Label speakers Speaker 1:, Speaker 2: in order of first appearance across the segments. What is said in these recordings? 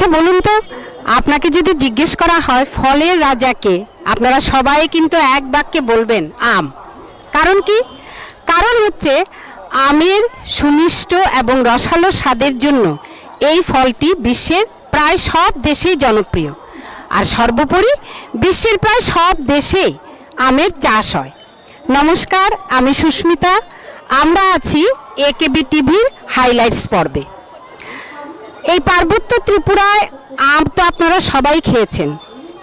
Speaker 1: আচ্ছা বলুন তো, আপনাকে যদি জিজ্ঞেস করা হয় ফলের রাজাকে, আপনারা সবাই কিন্তু এক বাক্যে বলবেন আম। কারণ কি? কারণ হচ্ছে আমের সুমিষ্ট এবং রসালো স্বাদের জন্য এই ফলটি বিশ্বের প্রায় সব দেশেই জনপ্রিয়। আর সর্বোপরি বিশ্বের প্রায় সব দেশেই আমের চাষ হয়। নমস্কার, আমি সুস্মিতা। আমরা আছি একেবি টিভির হাইলাইটস পর্বে। এই পার্বত্য ত্রিপুরায় আম তো আপনারা সবাই খেয়েছেন।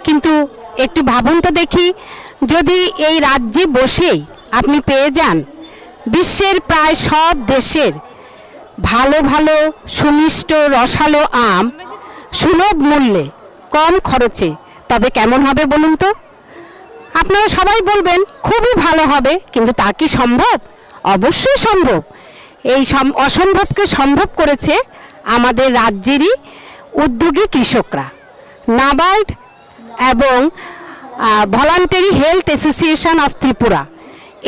Speaker 1: কিন্তু একটু ভাবুন তো দেখি, যদি এই রাজ্যে বসেই আপনি পেয়ে যান, বিশ্বের প্রায় সব দেশের ভালো ভালো সুমিষ্ট রসালো আম সুলভ মূল্যে কম খরচে, তবে কেমন হবে বলুন তো? আপনারা সবাই বলবেন, খুবই ভালো হবে, কিন্তু তা কি সম্ভব? অবশ্যই সম্ভব। এই সম- অসম্ভবকে সম্ভব করেছে আমাদের রাজ্যেরই উদ্যোগী কৃষকরা। নাবার্ড এবং voluntary health association of Tripura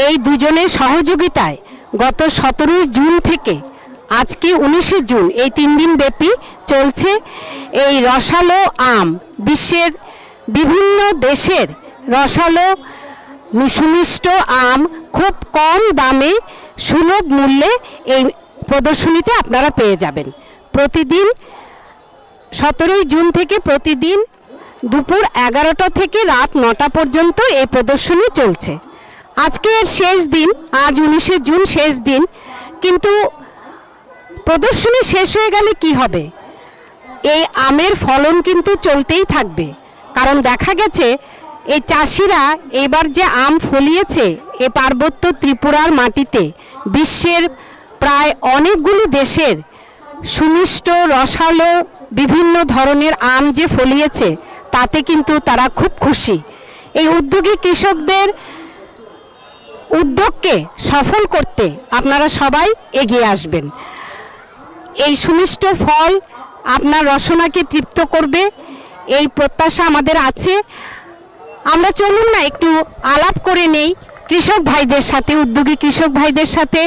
Speaker 1: এই দুজনের সহযোগিতায় গত সতেরোই জুন থেকে আজকে উনিশে জুন এই তিন দিন ব্যাপী চলছে এই রসালো আম। বিশ্বের বিভিন্ন দেশের রসালো সুমিষ্ট আম খুব কম দামে সুলভ মূল্যে এই প্রদর্শনীতে আপনারা পেয়ে যাবেন। প্রতিদিন সতেরোই জুন থেকে প্রতিদিন দুপুর এগারোটা থেকে রাত নটা পর্যন্ত এই প্রদর্শনী চলছে। আজকে এর শেষ দিন, আজ উনিশে জুন শেষ দিন, কিন্তু প্রদর্শনী শেষ হয়ে গেলে কি হবে? এই আমের ফলন কিন্তু চলতেই থাকবে। কারণ দেখা গেছে, এই চাষিরা এবার যে আম ফলিয়েছে এ পার্বত্য ত্রিপুরার মাটিতে, বিশ্বের প্রায় অনেকগুলি দেশের সুমিষ্ট, রসালো, বিভিন্ন ধরনের আম যে ফলিয়েছে, তাতে কিন্তু তারা খুব খুশি। এই উদ্যোগী কৃষকদের উদ্যোগকে সফল করতে আপনারা সবাই এগিয়ে আসবেন। এই সুমিষ্ট ফল আপনার রসনাকে তৃপ্ত করবে, এই প্রত্যাশা আমাদের আছে। আমরা চলুন না, একটু আলাপ করে নেই। কৃষক ভাইদের সাথে, উদ্যোগী কৃষক ভাইদের সাথে,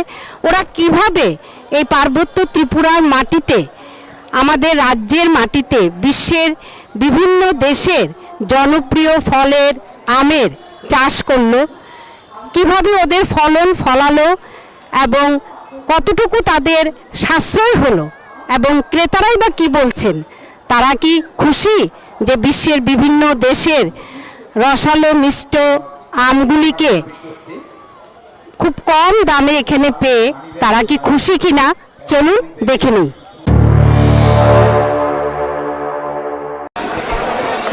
Speaker 1: ওরা কীভাবে এই পার্বত্য ত্রিপুরার মাটিতে, আমাদের রাজ্যের মাটিতে, বিশ্বের বিভিন্ন দেশের জনপ্রিয় ফলের আমের চাষ করল, কীভাবে ওদের ফলন ফলালো এবং কতটুকু তাদের সাশ্রয় হলো এবং ক্রেতারাই বা কি বলছেন? তারা কি খুশি যে বিশ্বের বিভিন্ন দেশের রসালো মিষ্ট আমগুলিকে খুব কম দামে এখানে পেয়ে তারা কি খুশি কিনা চলুন দেখে নিই।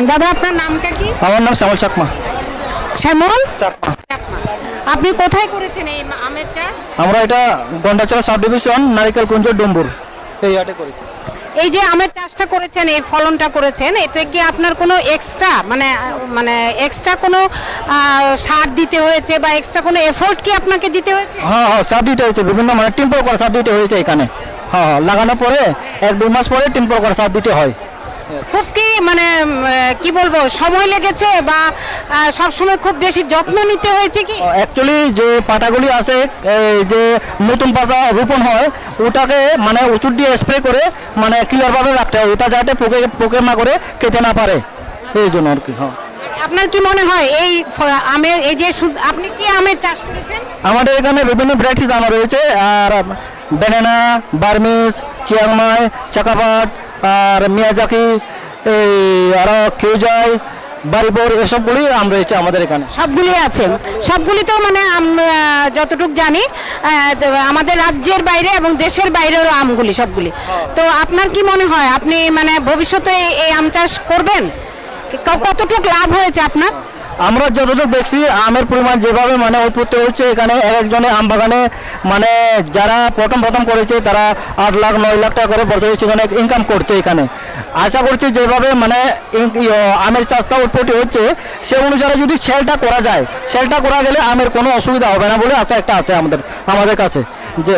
Speaker 1: দাদা আপনার নামটা কি?
Speaker 2: আমার নাম শ্যামল চাকমা।
Speaker 1: শ্যামল?
Speaker 2: চাকমা।
Speaker 1: আপনি কোথায় করেছেন এই আমের চাষ?
Speaker 2: আমরা এটা গন্ডাচড়া সাব ডিভিশন নারিকেল কুঞ্জ ডুম্বুর। এই আটে করেছি।
Speaker 1: এই যে আমের চাষটা করেছেন, এই ফলনটা করেছেন, এতে কি আপনার কোনো এক্সট্রা মানে মানে এক্সট্রা কোনো সার দিতে হয়েছে বা এক্সট্রা কোনো এফোর্ট কি আপনাকে দিতে হয়েছে?
Speaker 2: হ্যাঁ হ্যাঁ সার দিতে হয়েছে, বিভিন্ন মানে টিম্পো করা সার দিতে হয়েছে এখানে। হ্যাঁ হ্যাঁ লাগানোর পরে এক দু মাস পরে টিম্পল করা সার দিতে হয়।
Speaker 1: খুব কি মানে কি বলব সময় লেগেছে বা সব সময় খুব বেশি যত্ন নিতে হয়েছে কি?
Speaker 2: অ্যাকচুয়ালি যে পাতাগুলি আছে এই যে নতুন পাতা রোপণ হয় ওটাকে মানে ওষুধ দিয়ে স্প্রে করে মানে ক্লিয়ারভাবে রাখতে হয় ওটা যাতে পোকে পোকে না করে খেতে না পারে। এই জন্য আর কি হ্যাঁ।
Speaker 1: আপনার কি মনে হয় এই আমের এই যে আপনি কি আমের চাষ করেছেন?
Speaker 2: আমাদের এখানে বিভিন্ন ভ্যারাইটিস আম রয়েছে আর ব্যানানা বার্মিস চিয়াংমাই চাকাপাট আর মিয়াজাকি এই, আরও কেউ যায় বারিপুর এসবগুলি আম রয়েছে আমাদের এখানে।
Speaker 1: সবগুলি আছে। সবগুলি তো মানে যতটুকু জানি আমাদের রাজ্যের বাইরে এবং দেশের বাইরেরও আমগুলি, সবগুলি। তো আপনার কি মনে হয়, আপনি মানে ভবিষ্যতে এই- আম চাষ করবেন? কতটুকু লাভ হয়েছে আপনার?
Speaker 2: আমরা যতটুকু দেখছি, আমের পরিমাণ যেভাবে মানে উৎপত্তি হচ্ছে, এখানে এক একজনে আম বাগানে মানে যারা প্রথম প্রথম করেছে, তারা আট লাখ, নয় লাখ টাকা করে বছরে সেখানে ইনকাম করছে এখানে। আশা করছি যেভাবে মানে আমের চাষটা উৎপত্তি হচ্ছে, সে অনুসারে যদি সেলটা করা যায়, সেলটা করা গেলে আমের কোনো অসুবিধা হবে না বলে আশা একটা আছে আমাদের আমাদের কাছে। যে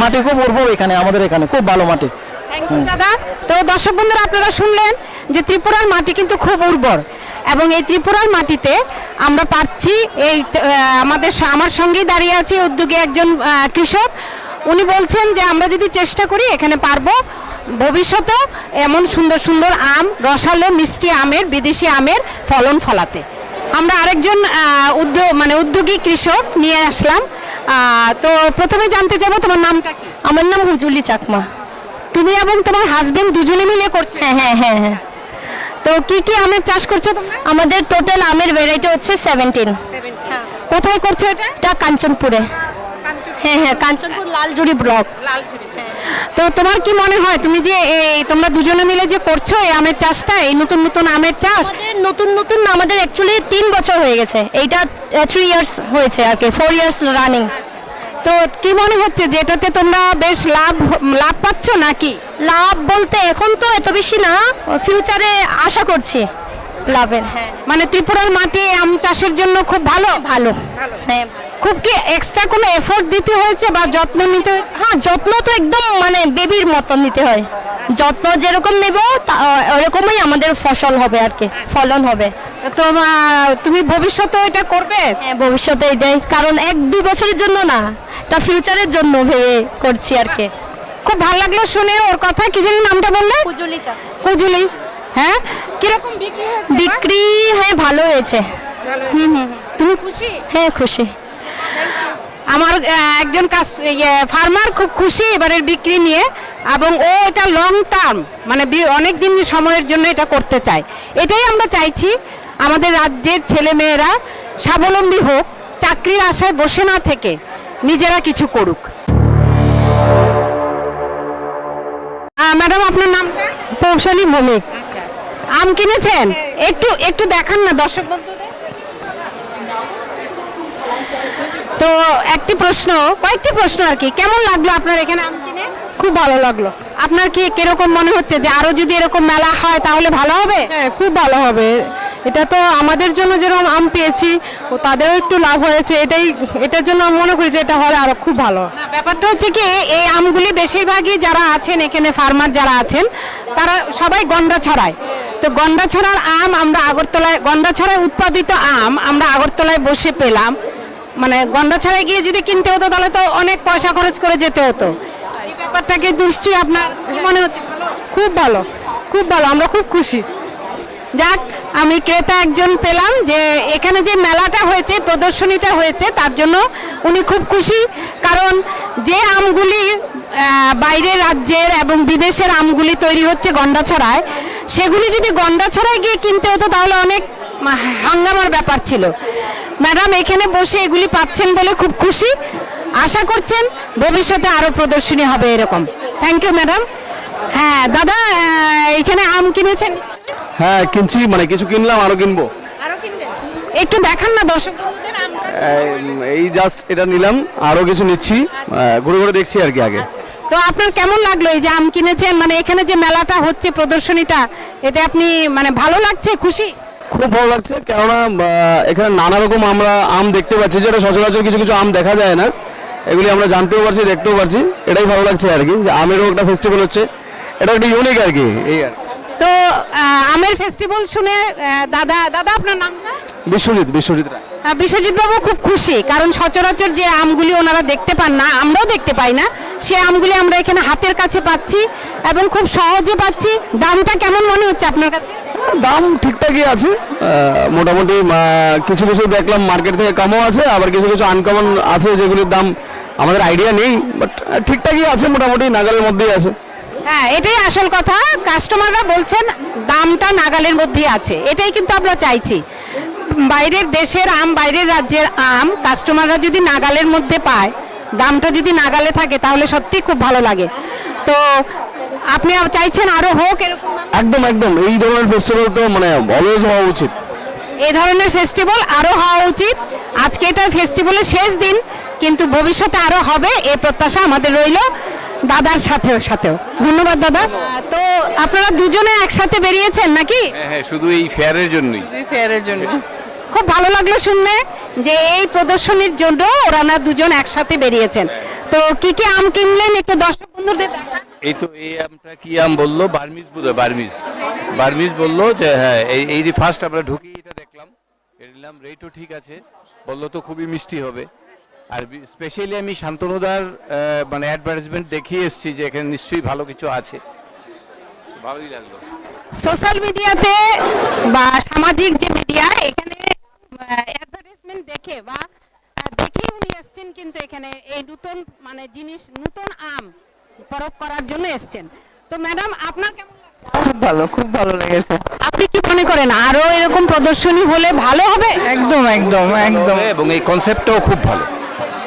Speaker 2: মাটি খুব উর্বর এখানে, আমাদের এখানে, খুব ভালো মাটি।
Speaker 1: দাদা। তো দর্শক বন্ধুরা, আপনারা শুনলেন যে ত্রিপুরার মাটি কিন্তু খুব উর্বর এবং এই ত্রিপুরার মাটিতে আমরা পাচ্ছি এই আমাদের আমার সঙ্গেই দাঁড়িয়ে আছে উদ্যোগী একজন কৃষক। উনি বলছেন যে আমরা যদি চেষ্টা করি, এখানে পারব। ভবিষ্যতেও এমন সুন্দর সুন্দর আম, রসালো মিষ্টি আমের, বিদেশি আমের ফলন ফলাতে। আমরা আরেকজন উদ্যোগ মানে উদ্যোগী কৃষক নিয়ে আসলাম। তো প্রথমে জানতে যাব, তোমার নামটা কি?
Speaker 3: আমার নাম হুজুলি চাকমা।
Speaker 1: তুমি এবং তোমার হাজবেন্ড দুজনে মিলে করছ?
Speaker 3: হ্যাঁ হ্যাঁ হ্যাঁ হ্যাঁ।
Speaker 1: তো কি কি আমের চাষ করছ তোমরা?
Speaker 3: আমাদের টোটাল আমের ভ্যারাইটি হচ্ছে সেভেন্টিন
Speaker 1: কোথায় করছ এটা?
Speaker 3: এটা কাঞ্চনপুরে। হ্যাঁ হ্যাঁ কাঞ্চনপুর লালজুড়ি ব্লক।
Speaker 1: তো তোমার কি মনে হয় তুমি যে এই তোমরা দুজনে মিলে যে করছ এই আমের চাষটা এই নতুন নতুন আমের চাষ?
Speaker 3: আমাদের নতুন নতুন আমাদের অ্যাকচুয়ালি তিন বছর হয়ে গেছে। এইটা থ্রি ইয়ার্স হয়েছে আর কি ফোর ইয়ার্স রানিং
Speaker 1: তো কি মনে হচ্ছে যে এটাতে তোমরা বেশ লাভ লাভ পাচ্ছ নাকি?
Speaker 3: লাভ বলতে এখন তো এত বেশি না ফিউচারে আশা করছি লাভের। হ্যাঁ।
Speaker 1: মানে ত্রিপুরার মাটি আম চাষের জন্য খুব ভালো?
Speaker 3: ভালো। হ্যাঁ।
Speaker 1: খুব কি এক্সট্রা কোনো এফোর্ট দিতে হয়েছে বা যত্ন নিতে হয়েছে?
Speaker 3: হ্যাঁ যত্ন তো একদম মানে বেবির মতন নিতে হয়। যত্ন যেরকম নেব ওরকমই আমাদের ফসল হবে আর কি ফলন হবে।
Speaker 1: তো তুমি ভবিষ্যতে এটা করবে?
Speaker 3: হ্যাঁ ভবিষ্যতে এটাই। কারণ এক দুই বছরের জন্য না। তা ফিউচারের জন্য ভেবে করছি আর কি।
Speaker 1: খুব ভালো লাগল শুনে ওর কথা। কি জানি নামটা বললে?
Speaker 3: কুজুলি চা।
Speaker 1: কুজুলি। হ্যাঁ? কীরকম বিক্রি হয়েছে
Speaker 3: বিক্রি হ্যাঁ ভালো হয়েছে। হুম হুম
Speaker 1: তুমি খুশি?
Speaker 3: হ্যাঁ খুশি।
Speaker 1: আমার একজন কাজ ফার্মার খুব খুশি এবারের বিক্রি নিয়ে এবং ও এটা লং টার্ম মানে অনেক দিন সময়ের জন্য এটা করতে চায়। এটাই আমরা চাইছি আমাদের রাজ্যের ছেলে মেয়েরা স্বাবলম্বী হোক চাকরির আশায় বসে না থেকে নিজেরা কিছু করুক। ম্যাডাম আপনার নামটা
Speaker 3: পৌশালী ভৌমিক
Speaker 1: আচ্ছা। আম কিনেছেন? একটু একটু দেখান না দর্শক বন্ধুদের। তো একটি প্রশ্ন কয়েকটি প্রশ্ন আর কি। কেমন লাগল আপনার এখানে আম কিনে?
Speaker 4: খুব ভালো লাগল।
Speaker 1: আপনার কি কীরকম মনে হচ্ছে যে আরও যদি এরকম মেলা হয় তাহলে ভালো হবে?
Speaker 4: হ্যাঁ খুব ভালো হবে। এটা তো আমাদের জন্য যেরকম আম পেয়েছি ও তাদেরও একটু লাভ হয়েছে। এটাই এটার জন্য আমি মনে করি যে এটা হলে আরও খুব ভালো।
Speaker 1: ব্যাপারটা হচ্ছে কি এই আমগুলি বেশিরভাগই যারা আছেন এখানে ফার্মার যারা আছেন তারা সবাই গন্ডা ছড়ায়। তো গন্ডা ছড়ার আম আমরা আগরতলায় গন্ডা ছড়ায় উৎপাদিত আম আমরা আগরতলায় বসে পেলাম। মানে গন্ডা ছড়ায় গিয়ে যদি কিনতে হতো তাহলে তো অনেক পয়সা খরচ করে যেতে হতো। এই ব্যাপারটাকে নিশ্চয়ই আপনার মনে হচ্ছে?
Speaker 4: খুব ভালো খুব ভালো আমরা খুব খুশি।
Speaker 1: যাক আমি ক্রেতা একজন পেলাম যে এখানে যে মেলাটা হয়েছে, প্রদর্শনীটা হয়েছে, তার জন্য উনি খুব খুশি। কারণ যে আমগুলি বাইরের রাজ্যের এবং বিদেশের আমগুলি তৈরি হচ্ছে গন্ডাছড়ায়, সেগুলি যদি গন্ডাছড়ায় গিয়ে কিনতে হতো, তাহলে অনেক হাঙ্গামার ব্যাপার ছিল। ম্যাডাম, এখানে বসে এগুলি পাচ্ছেন বলে খুব খুশি। আশা করছেন ভবিষ্যতে আরও প্রদর্শনী হবে এরকম। থ্যাংক ইউ ম্যাডাম হ্যাঁ দাদা এখানে আম কিনেছেন?
Speaker 5: হ্যাঁ কিনছি মানে কিছু কিনলাম আরও কিনবো।
Speaker 1: একটু দেখান না দর্শক বন্ধুদের।
Speaker 5: এই জাস্ট এটা নিলাম আরও কিছু নিচ্ছি ঘুরে ঘুরে দেখছি আর কি আগে।
Speaker 1: তো আপনার কেমন লাগল এই যে আম কিনেছেন? মানে এখানে যে মেলাটা হচ্ছে প্রদর্শনীটা এতে আপনি মানে ভালো লাগছে খুশি?
Speaker 5: খুব ভালো লাগছে কেননা এখানে নানা রকম আমরা আম দেখতে পাচ্ছি যেটা সচরাচর কিছু কিছু আম দেখা যায় না। এগুলি আমরা জানতেও পারছি দেখতেও পারছি এটাই ভালো লাগছে আর কি যে আমেরও একটা ফেস্টিভ্যাল হচ্ছে। এটা একটা ইউনিক আর কি এই আর কি।
Speaker 1: তো আমের ফেস্টিভ্যাল শুনে দাদা দাদা আপনার নামটা?
Speaker 5: বিশ্বজিৎ বিশ্বজিৎ রায়।
Speaker 1: বিশ্বজিৎ বাবু খুব খুশি কারণ সচরাচর যে আমগুলি ওনারা দেখতে পান না আমরাও দেখতে পাই না সে আমগুলি আমরা এখানে হাতের কাছে পাচ্ছি এবং খুব সহজে পাচ্ছি। দামটা কেমন মনে হচ্ছে আপনার কাছে?
Speaker 5: দাম ঠিকঠাকই আছে। মোটামুটি কিছু কিছু দেখলাম মার্কেট থেকে কমও আছে আবার কিছু কিছু আনকমন আছে যেগুলির দাম আমাদের আইডিয়া নেই বাট ঠিকঠাকই আছে মোটামুটি নাগালের মধ্যেই আছে।
Speaker 1: হ্যাঁ এটাই আসল কথা। কাস্টমাররা বলছেন দামটা নাগালের মধ্যেই আছে। এটাই কিন্তু আমরা চাইছি। বাইরের দেশের আম বাইরের রাজ্যের আম কাস্টমাররা যদি নাগালের মধ্যে পায় দামটা যদি নাগালে থাকে তাহলে সত্যি খুব ভালো লাগে। তো আপনি চাইছেন আরও হোক এরকম
Speaker 5: একদম একদম। এই ধরনের ফেস্টিভ্যাল তো মানে অলওয়েজ হওয়া উচিত।
Speaker 1: এই ধরনের ফেস্টিভ্যাল আরও হওয়া উচিত। আজকে এটা ফেস্টিভ্যালের শেষ দিন কিন্তু ভবিষ্যতে আরও হবে এই প্রত্যাশা আমাদের রইল। দাদার সাথে সাথেও। ধন্যবাদ দাদা। তো আপনারা দুজনে একসাথে বেরিয়েছেন নাকি?
Speaker 6: হ্যাঁ হ্যাঁ শুধু এই ফেয়ারের জন্যই।
Speaker 4: ফেয়ারের জন্য
Speaker 1: খুব ভালো লাগল শুনলে যে এই প্রদর্শনীর জন্য ওরা না দুজন একসাথে বেরিয়েছেন। তো কি কি আম কিনলেন একটু দর্শক বন্ধুদের।
Speaker 6: এই তো এই আমটা কি আম বলল? বার্মিজ বোধ বার্মিজ। বার্মিজ বলল যে হ্যাঁ এই এই যে ফার্স্ট আমরা ঢুকি এটা দেখলাম। এটা নিলাম রেটও ঠিক আছে। বলল তো খুবই মিষ্টি হবে। আর স্পেশালি আমি শান্তনুদার মানে অ্যাডভার্টাইজমেন্ট দেখিয়ে এসেছি যে এখানে নিশ্চয়ই ভালো কিছু আছে। ভালোই লাগল।
Speaker 1: সোশ্যাল মিডিয়াতে বা সামাজিক যে মিডিয়া এখানে অ্যাডভার্টাইজমেন্ট দেখে বা দেখে উনি এসছেন কিন্তু এখানে এই নতুন মানে জিনিস নতুন আম পরব করার জন্য এসছেন। তো ম্যাডাম আপনার কেমন
Speaker 4: খুব ভালো খুব ভালো লেগেছে।
Speaker 1: আপনি কি মনে করেন আরও এরকম প্রদর্শনী হলে ভালো হবে?
Speaker 4: একদম একদম একদম।
Speaker 6: এবং এই কনসেপ্টটাও খুব ভালো।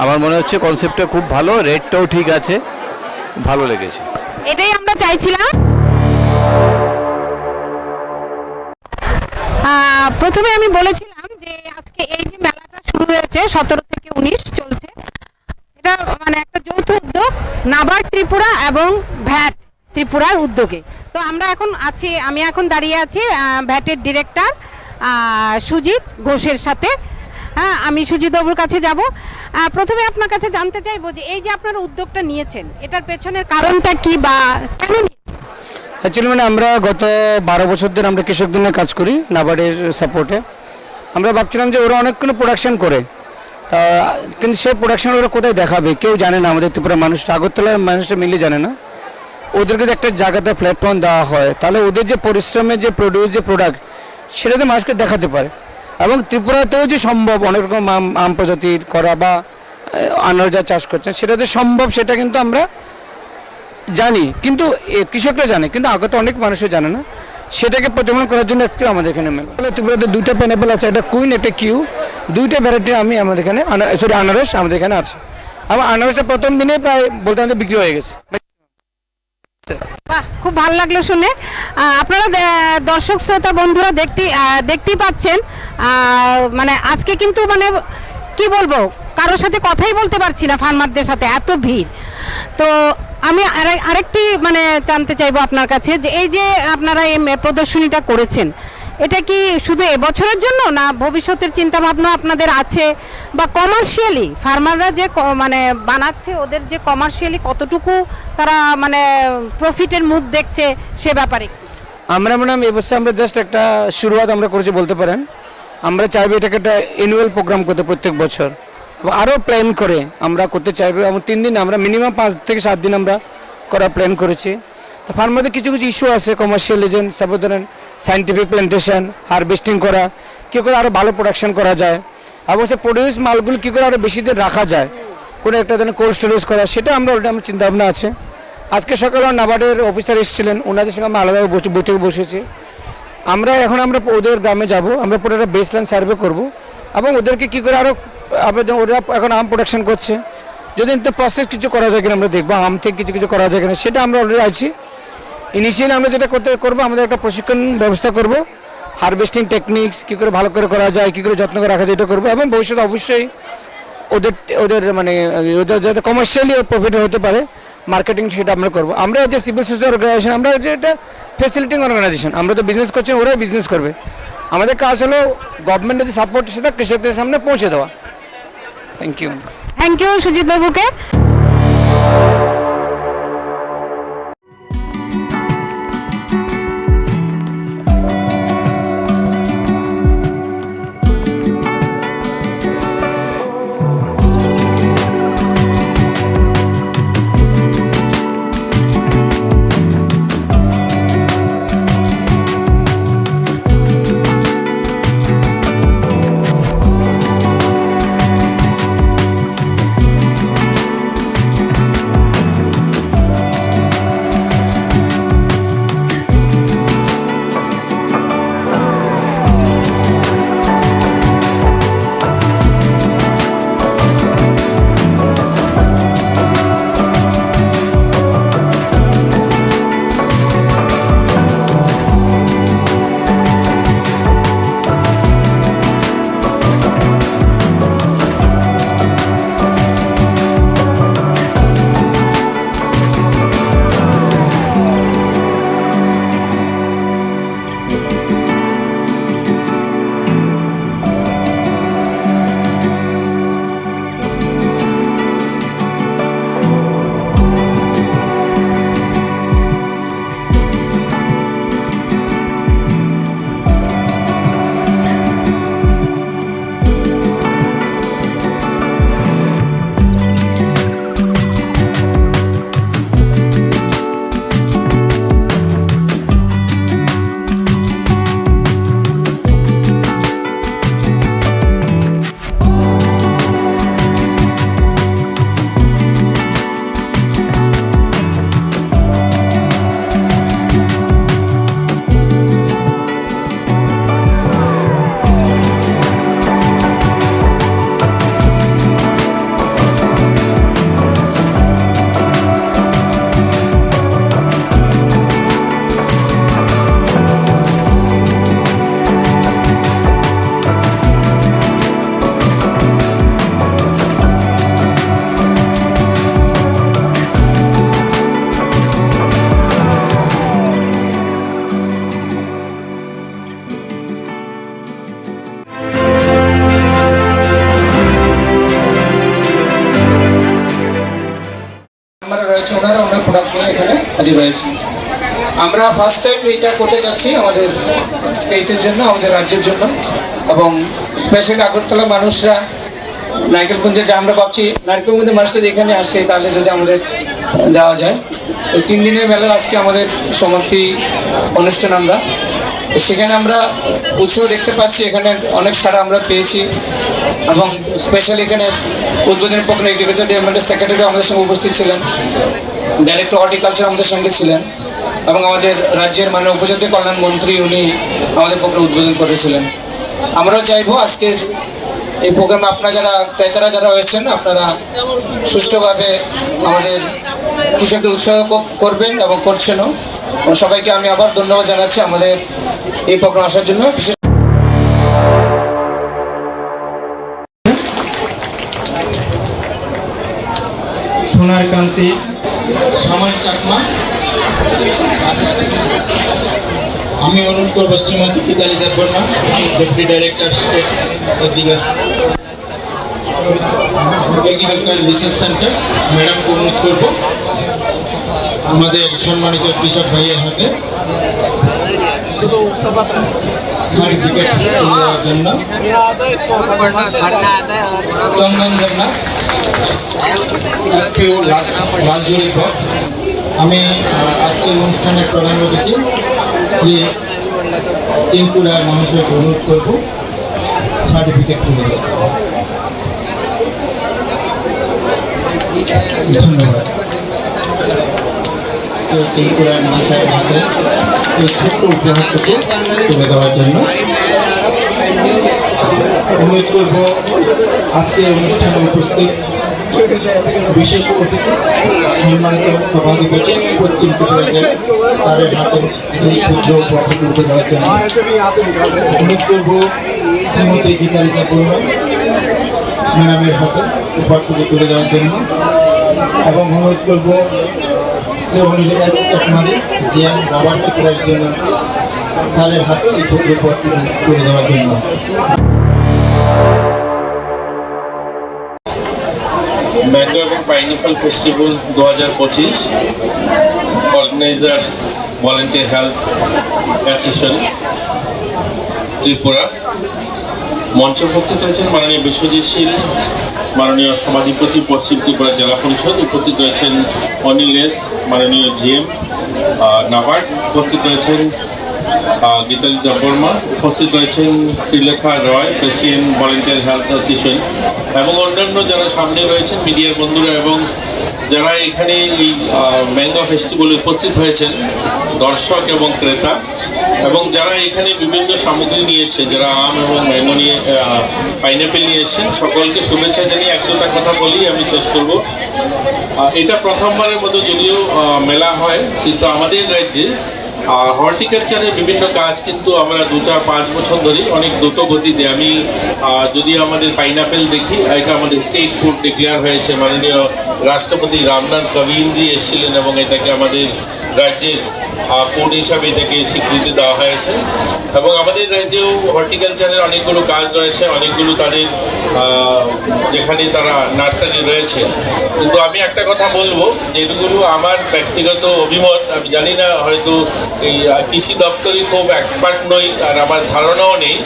Speaker 6: আমার মনে হচ্ছে কনসেপ্টটা খুব ভালো রেটটাও ঠিক আছে, ভালো লেগেছে।
Speaker 1: এটাই আমরা চাইছিলাম। প্রথমে আমি বলেছিলাম যে আজকে এই যে মেলাটা শুরু হয়েছে, সতেরো থেকে উনিশ চলছে। এটা মানে একটা যৌথ উদ্যোগ, নাবার ত্রিপুরা এবং ভ্যাট ত্রিপুরার উদ্যোগে। তো আমরা এখন আছি, আমি এখন দাঁড়িয়ে আছি ভ্যাটের ডিরেক্টর সুজিত ঘোষের সাথে। হ্যাঁ আমি সুজিত বাবুর কাছে যাব। প্রথমে আপনার কাছে জানতে চাইব যে এই যে আপনারা উদ্যোগটা নিয়েছেন, এটার পেছনের কারণটা কি বা কেন
Speaker 5: অ্যাকচুয়ালি মানে আমরা গত বারো বছর ধরে আমরা কৃষকদের নিয়ে কাজ করি, নাবার্ডের সাপোর্টে আমরা ভাবছিলাম যে ওরা অনেকগুলো প্রোডাকশন করে। তা, কিন্তু সেই প্রোডাকশন ওরা কোথায় দেখাবে? কেউ জানে না আমাদের ত্রিপুরা মানুষটা। আগরতলার মানুষটা মিলে জানে না। ওদেরকে যদি একটা জায়গাতে প্ল্যাটফর্ম দেওয়া হয়, তাহলে ওদের যে পরিশ্রমের যে প্রডিউস যে প্রোডাক্ট সেটা তো মানুষকে দেখাতে পারে। এবং ত্রিপুরাতেও যে সম্ভব অনেক রকম আম আম প্রজাতির করা বা আহ, আনার যা চাষ করছেন সেটা যে সম্ভব সেটা কিন্তু আমরা জানি। কিন্তু কৃষকরা জানে কিন্তু আগত অনেক মানুষও জানে না। সেটাকে প্রতিফলন করার জন্য একটু আমাদের এখানে মেলা। ত্রিপুরাতে দুইটা পেনেপেল আছে একটা কুইন একটা কিউ দুইটা ভ্যারাইটি আমি আমাদের এখানে সরি আনারস আমাদের এখানে আছে। আমার আনারসটা প্রথম দিনে প্রায় বলতে আমাদের বিক্রি হয়ে গেছে।
Speaker 1: বাহ, খুব ভালো লাগল শুনে। আপনারা দর্শক, শ্রোতা, বন্ধুরা দেখতে দেখতেই পাচ্ছেন। মানে আজকে কিন্তু মানে কি বলব, কারোর সাথে কথাই বলতে পারছি না ফার্মারদের সাথে, এত ভিড়। তো আমি আরে- আরেকটি মানে জানতে চাইব আপনার কাছে যে এই যে আপনারা এই প্রদর্শনীটা করেছেন এটা কি শুধু এবছরের জন্য না ভবিষ্যতের চিন্তা ভাবনা আপনাদের আছে? বা কমার্শিয়ালি ফার্মাররা যে মানে বানাচ্ছে, ওদের যে কমার্শিয়ালি কতটুকু তারা মানে প্রফিটের মুখ দেখছে সে ব্যাপারে
Speaker 5: আমরা হয় এবছর আমরা জাস্ট একটা শুরুয়াত আমরা করেছি বলতে পারেন। আমরা চাইব এটাকে একটা অ্যানুয়াল প্রোগ্রাম করতে প্রত্যেক বছর। আরও প্ল্যান করে আমরা করতে চাইব। এবং তিন দিন আমরা মিনিমাম পাঁচ থেকে সাত দিন আমরা করার প্ল্যান করেছি। তো ফার্মারদের কিছু কিছু ইস্যু আছে কমার্শিয়াল এজেন্ট সাপোজ ধরেন সাইন্টিফিক প্ল্যান্টেশন হারভেস্টিং করা, কী করে আরও ভালো প্রোডাকশন করা যায়, এবং সে প্রডিউস মালগুলো কী করে আরও বেশি দিন রাখা যায়, কোনো একটা ধরনের কোল্ড স্টোরেজ করা, সেটা আমরা অলরেডি আমার চিন্তাভাবনা আছে। আজকে সকালে নাবার্ডের অফিসার এসেছিলেন ওনাদের সঙ্গে আমরা বসে, বৈঠকে বসেছি। আমরা এখন আমরা ওদের গ্রামে যাব, আমরা পুরো একটা বেসলাইন সার্ভে করব, এবং ওদেরকে কী করে আরও আবেদন, ওরা এখন আম প্রোডাকশন করছে। যদি প্রসেস কিছু করা যায় কিনা আমরা দেখব, আম থেকে কিছু কিছু করা যায় কিনা, সেটা আমরা অলরেডি আছি। ইনিশিয়ালি আমরা যেটা করতে করব, আমাদের একটা প্রশিক্ষণ ব্যবস্থা করব। হারভেস্টিং টেকনিক্স কী করে ভালো করে করা যায়, কী করে যত্ন করে রাখা যায়, এটা করব। এবং ভবিষ্যতে অবশ্যই ওদের ওদের মানে ওদের যাতে কমার্শিয়ালি প্রফিট হতে পারে মার্কেটিং সেটা আমরা করব। আমরা যে সিভিল সোসাইটি অর্গানাইজেশন আমরা যে এটা ফেসিলিটিং অর্গানাইজেশন আমরা তো বিজনেস করছি, ওরাই বিজনেস করবে। আমাদের কাজ হলো গভর্নমেন্টের যে সাপোর্ট সেটা কৃষকদের সামনে পৌঁছে দেওয়া। Thank you
Speaker 1: thank you Sujit বাবুকে
Speaker 7: আদি রয়েছে। আমরা ফার্স্ট টাইম এটা করতে চাচ্ছি আমাদের স্টেটের জন্য, আমাদের রাজ্যের জন্য। এবং স্পেশালি আগরতলা মানুষরা নারকেলকুঞ্জে যা আমরা ভাবছি নারকেলকুঞ্জের মানুষরা এখানে আসে, তাহলে যদি আমাদের দেওয়া যায়। তো তিন দিনের মেলার আজকে আমাদের সমাপ্তি অনুষ্ঠান আমরা। সেখানে আমরা উৎসব দেখতে পাচ্ছি, এখানে অনেক সারা আমরা পেয়েছি। এবং স্পেশালি এখানে উদ্বোধনের পক্ষে এগ্রিকালচার ডিপার্টমেন্টের সেক্রেটারি আমাদের সঙ্গে উপস্থিত ছিলেন ডাইরেক্টর হর্টিকালচার আমাদের সঙ্গে ছিলেন, এবং আমাদের রাজ্যের মাননীয় উপজাতি কল্যাণ মন্ত্রী উনি আমাদের পক্ষে উদ্বোধন করেছিলেন। আমরাও চাইব আজকের এই প্রোগ্রামে আপনারা যারা, ক্রেতারা যারা হয়েছেন আপনারা সুষ্ঠুভাবে আমাদের কৃষকদের উৎসাহ করবেন এবং করছেনও। সবাইকে আমি আবার ধন্যবাদ জানাচ্ছি আমাদের এই প্রোগ্রাম আসার জন্য। বিশেষ
Speaker 8: সোনার কান্তি সামাই চাকমা। আমি অনুরোধ করব Shrimati Gitali Debbarma deputy director state research centre, ম্যাডামকে অনুরোধ করব। আমাদের সম্মানিত কৃষক ভাইয়ের হাতে। সার্টিফিকেট তুলে দেওয়ার জন্য চন্দন দেবনাথ আমি আজকের অনুষ্ঠানের প্রধান অতিথি শ্রী টিঙ্কু রায় মহাশয়কে অনুরোধ করব সার্টিফিকেট তুলে। ধন্যবাদ। শ্রী টিঙ্কু রায় মহাশয়ের হাতে এই ছোট্ট উপহারটুকু তুলে দেওয়ার জন্য অনুরোধ করব আজকের অনুষ্ঠানে উপস্থিত বিশেষ অতিথি, সম্মানিত সভাধিপতি, পশ্চিম ত্রিপুরা জেলা তাদের হাতে এই ক্ষুদ্র উপহারটি তুলে দেওয়ার জন্য অনুরোধ করব শ্রীমতী গীতালিকা বর্মা ম্যাডামের হাতে উপহারটুকু তুলে দেওয়ার জন্য এবং অনুরোধ করব জন্য
Speaker 9: ম্যাঙ্গো এবং পাইনঅ্যাপল ফেস্টিভ্যাল দু হাজার পঁচিশ, organiser volunteer health association, Tripura. মঞ্চে উপস্থিত রয়েছেন মাননীয় বিশ্বজিৎ শীল মাননীয় সমাধিপতি পশ্চিম ত্রিপুরা জেলা পরিষদ উপস্থিত রয়েছেন অনিল এস, মাননীয় জিএম নাবার্ড, উপস্থিত রয়েছেন গীতালি দেববর্মা উপস্থিত রয়েছেন Srilekha Roy, president volunteer health association, এবং অন্যান্য যারা সামনে রয়েছেন মিডিয়ার বন্ধুরা এবং যারা এখানে এই ম্যাঙ্গো ফেস্টিভ্যালে উপস্থিত হয়েছেন, দর্শক এবং ক্রেতা, এবং যারা এখানে বিভিন্ন সামগ্রী নিয়ে এসেছেন, যারা আম এবং ম্যাঙ্গো নিয়ে পাইনাপেল নিয়ে এসেছেন, সকলকে শুভেচ্ছা জানিয়ে এক দুটা কথা বলি আমি শেষ করব। এটা প্রথমবারের মতো যদিও মেলা হয়, কিন্তু আমাদের রাজ্যে হর্টিকালচারের বিভিন্ন কাজ কিন্তু আমরা দু চার পাঁচ বছর ধরে অনেক দ্রুত গতিতে আমি যদি আমাদের পাইনাপেল দেখি এটা আমাদের স্টেট ফুড ডিক্লেয়ার হয়েছে মাননীয় রাষ্ট্রপতি রামনাথ কোবিন্দজি এসেছিলেন এবং এটাকে আমাদের রাজ্যের ফুড হিসাবে এটাকে স্বীকৃতি দেওয়া হয়েছে। এবং আমাদের রাজ্যেও হর্টিকালচারের অনেকগুলো কাজ রয়েছে, অনেকগুলো তাদের যেখানে তারা নার্সারি রয়েছে। কিন্তু আমি একটা কথা বলব যেগুলো আমার ব্যক্তিগত অভিমত, আমি জানি না হয়তো এই কৃষি দপ্তরে খুব এক্সপার্ট নই, আর আমার ধারণাও নেই।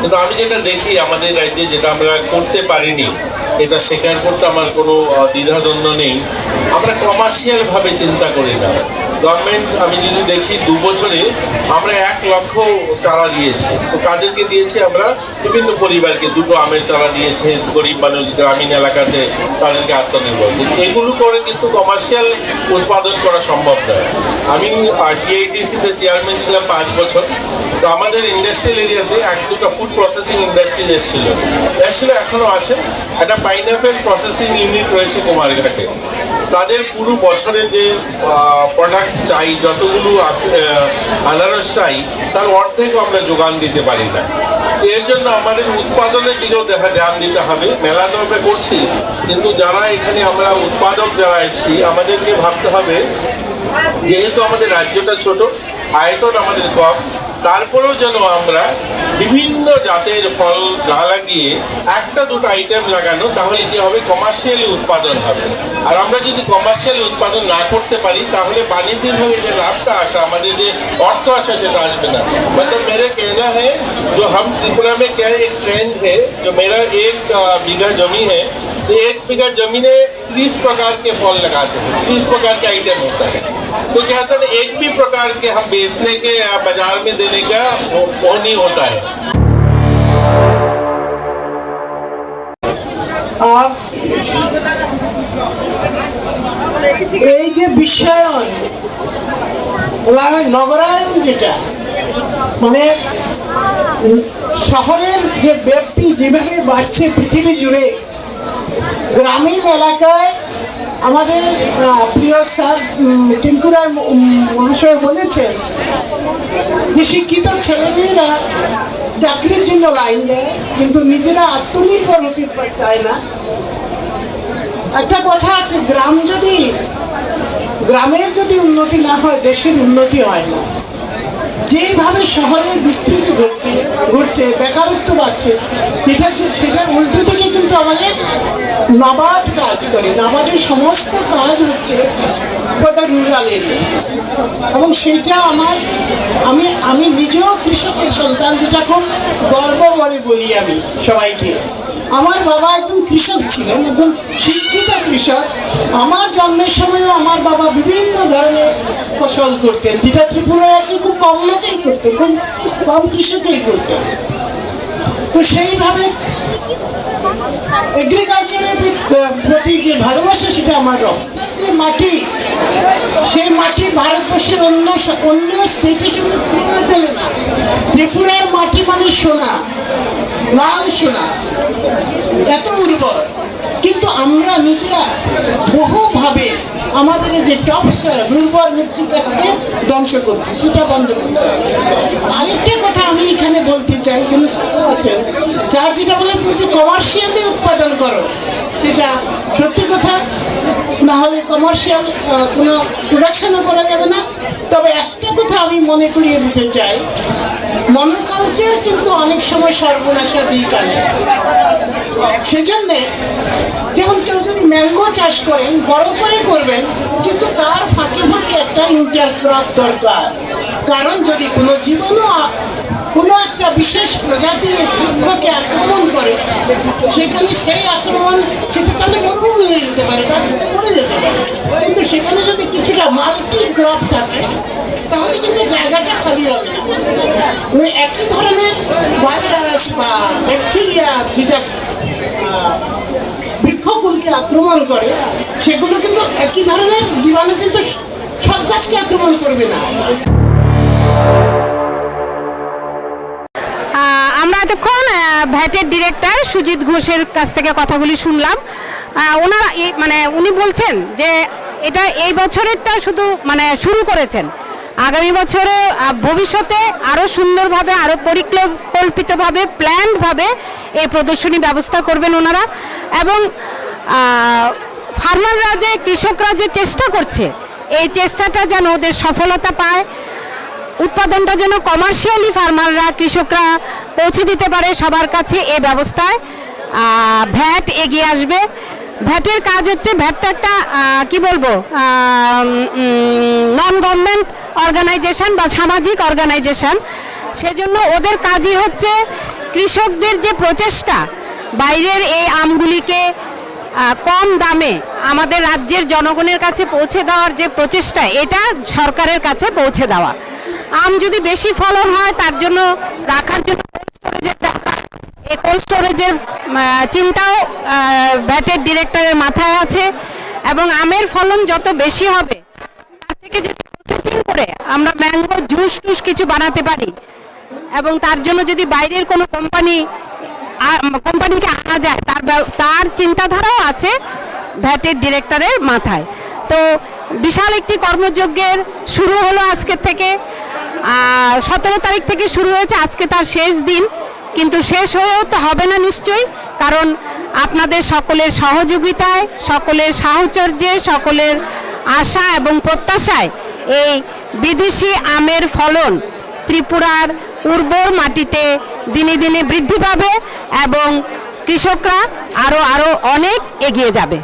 Speaker 9: কিন্তু আমি যেটা দেখি আমাদের রাজ্যে যেটা আমরা করতে পারিনি, এটা স্বীকার করতে আমার কোনো দ্বিধাদ্বন্দ্ব নেই। আমরা কমার্শিয়ালভাবে চিন্তা করি না। গভর্নমেন্ট আমি যদি দেখি দু বছরে আমরা এক লক্ষ চারা দিয়েছি। তো কাদেরকে দিয়েছি আমরা? বিভিন্ন পরিবারকে দুটো আমের চারা দিয়েছে, গরিব মানুষ, গ্রামীণ এলাকাতে তাদেরকে আত্মনির্ভর। এগুলো করে কিন্তু কমার্শিয়াল উৎপাদন করা সম্ভব নয়। আমি টিআইটিসিতে চেয়ারম্যান ছিলাম পাঁচ বছর। তো আমাদের ইন্ডাস্ট্রিয়াল এরিয়াতে এক দুটো ফুড প্রসেসিং ইন্ডাস্ট্রিজ এসেছিল। এসেছিল এখনও আছে। একটা পাইনাপেল প্রসেসিং ইউনিট রয়েছে কুমারঘাটে। তাদের পুরো বছরে যে প্রোডাক্ট চাই, যতগুলো আনারস চাই, তার অর্ধেক আমরা যোগান দিতে পারি না। এর জন্য আমাদের উৎপাদনের দিকেও দেখা ধ্যান দিতে হবে। মেলা তো আমরা করছি, কিন্তু যারা এখানে আমরা উৎপাদক যারা এসেছি, আমাদেরকে ভাবতে হবে, যেহেতু আমাদের রাজ্যটা ছোট, আয়তন আমাদের কম তারপরেও যেন আমরা বিভিন্ন জাতের ফল না লাগিয়ে একটা দুটো আইটেম লাগানো তাহলে কি হবে কমার্শিয়ালি উৎপাদন হবে আর আমরা যদি কমার্শিয়ালি উৎপাদন না করতে পারি তাহলে বাণিজ্যিকভাবে যে লাভটা আসা আমাদের যে অর্থ আসা সেটা আসবে না मतलब मेरे कहना है जो हम त्रिपुरा में क्या एक ट्रेंड है जो मेरा एक अ, बीघा जमी है तो एक बीघा जमीने तीस प्रकार के फल लगाते हैं तीस प्रकार के आइटम होता है तो क्या होता है एक भी प्रकार के हम बेचने के या बाजार में देने का वो, वो नहीं होता है
Speaker 10: আর এই যে বিশ্বায়ন লা- নগরায়ন যেটা মানে উম, শহরের যে ব্যক্তি যেভাবে বাড়ছে পৃথিবী জুড়ে গ্রামীণ এলাকায় আমাদের প্রিয় স্যার টিঙ্কুরায় মহাশয় বলেছেন যে শিক্ষিত ছেলেমেয়েরা চাকরির জন্য লাইন দেয়, কিন্তু নিজেরা আত্মনির্ভর হতে চায় না। একটা কথা আছে, গ্রাম যদি, গ্রামের যদি উন্নতি না হয়, দেশের উন্নতি হয় না। যেভাবে শহরের বিস্তৃতি ঘটছে ঘটছে, বেকারত্ব বাড়ছে সেটার যে- সেটার উল্টো থেকে কিন্তু আমাদের নাবার্ড কাজ করে। নাবার্ডের সমস্ত কাজ হচ্ছে রুরাল এরিয়া এবং সেইটা আমার আমি আমি নিজেও কৃষকের সন্তান, যেটা খুব গর্ব বলে বলি আমি সবাইকে। আমার বাবা একজন কৃষক ছিলেন, একজন শিক্ষিত কৃষক। আমার জন্মের সময়ও আমার বাবা বিভিন্ন ধরনের ফসল করতেন, যেটা ত্রিপুরা রাজ্যে খুব কম লোকেই করতেন খুব কম কৃষকেই করতেন তো সেইভাবে এগ্রিকালচারের প্রতি যে ভালোবাসা, সেটা আমার রক্ত যে মাটি, সেই মাটি ভারতবর্ষের অন্য অন্য স্টেটের সঙ্গে চলে না। ত্রিপুরার মাটি মানে সোনা। লাল সোনা। এত উর্বর। কিন্তু আমরা নিজেরা বহুভাবে আমাদের যে টপ সয়েল উর্বর মৃত্তিকাকে ধ্বংস করছি, সেটা বন্ধ করতে হবে। আরেকটা কথা আমি এখানে বলতে চাই, এখানে আছেন। স্যার যেটা বলেছেন যে কমার্শিয়ালি উৎপাদন করো, সেটা সত্যি কথা। না হলে কমার্শিয়াল কোনো প্রোডাকশনও করা যাবে না। তবে কথা আমি মনে করিয়ে দিতে চাই। মনোকালচার কিন্তু অনেক সময় সর্বনাশা দিক আনে। সেজন্যে যেমন কেউ যদি ম্যাঙ্গো চাষ করেন, বড় করে করবেন, কিন্তু তার ফাঁকে ফাঁকে একটা ইন্টারক্রপ দরকার। কারণ যদি কোনো জীবাণু আ- কোনো একটা বিশেষ প্রজাতির বৃক্ষকে আক্রমণ করে, সেখানে সেই আক্রমণ, সেটা তাহলে মরুভূমি হয়ে যেতে পারে, বা মরে যেতে পারে। কিন্তু সেখানে যদি কিছুটা মাল্টি ক্রপ থাকে তাহলে কিন্তু জায়গাটা খালি হবে না। মানে একই ধরনের ভাইরাস বা ব্যাকটেরিয়া যেটা বৃক্ষকুলকে আক্রমণ করে, সেগুলো কিন্তু একই ধরনের জীবাণু কিন্তু সব গাছকে আক্রমণ করবে না।
Speaker 1: আমরা এতক্ষণ ভ্যাটের ডিরেক্টর সুজিত ঘোষের কাছ থেকে কথাগুলি শুনলাম। ওনারা মানে উনি বলছেন যে এটা এই বছরেরটা শুধু মানে শুরু করেছেন। আগামী বছরে ভবিষ্যতে আরও সুন্দরভাবে আরও পরিকল্পিতভাবে প্ল্যান্ডভাবে এই প্রদর্শনী ব্যবস্থা করবেন ওনারা। এবং ফার্মাররা যে, কৃষকরা যে চেষ্টা করছে, এই চেষ্টাটা যেন ওদের সফলতা পায়। উৎপাদনটা যেন কমার্শিয়ালি ফার্মাররা, কৃষকরা পৌঁছে দিতে পারে সবার কাছে এই ব্যবস্থায়। ভ্যাট এগিয়ে আসবে। ভ্যাটের কাজ হচ্ছে, ভ্যাটটা একটা কি বলব নন গভর্নমেন্ট অর্গানাইজেশন বা সামাজিক অর্গানাইজেশন সেজন্য ওদের কাজই হচ্ছে কৃষকদের যে প্রচেষ্টা, বাইরের এই আমগুলিকে কম দামে আমাদের রাজ্যের জনগণের কাছে পৌঁছে দেওয়ার যে প্রচেষ্টা, এটা সরকারের কাছে পৌঁছে দেওয়া। আম যদি বেশি ফলন হয়, তার জন্য রাখার জন্য কোল্ড এই কোল্ড স্টোরেজের চিন্তাও ভ্যাটের ডিরেক্টরের মাথায় আছে। এবং আমের ফলন যত বেশি হবে আমরা ম্যাঙ্গো জুস টুস কিছু বানাতে পারি। এবং তার জন্য যদি বাইরের কোনো কোম্পানি কোম্পানিকে আনা যায়, তার তার চিন্তাধারাও আছে ভ্যাটের ডিরেক্টরের মাথায়। তো বিশাল একটি কর্মযজ্ঞের শুরু হলো আজকের থেকে। সতেরো তারিখ থেকে শুরু হয়েছে আজকে তার শেষ দিন। কিন্তু শেষ হয়েও তো হবে না নিশ্চয়ই, কারণ আপনাদের সকলের সহযোগিতায়, সকলের সাহচর্যে, সকলের আশা এবং প্রত্যাশায় এই বিদেশি আমের ফলন ত্রিপুরার উর্বর মাটিতে দিনে দিনে বৃদ্ধি পাবে এবং কৃষকরা আরও আরও অনেক এগিয়ে যাবে।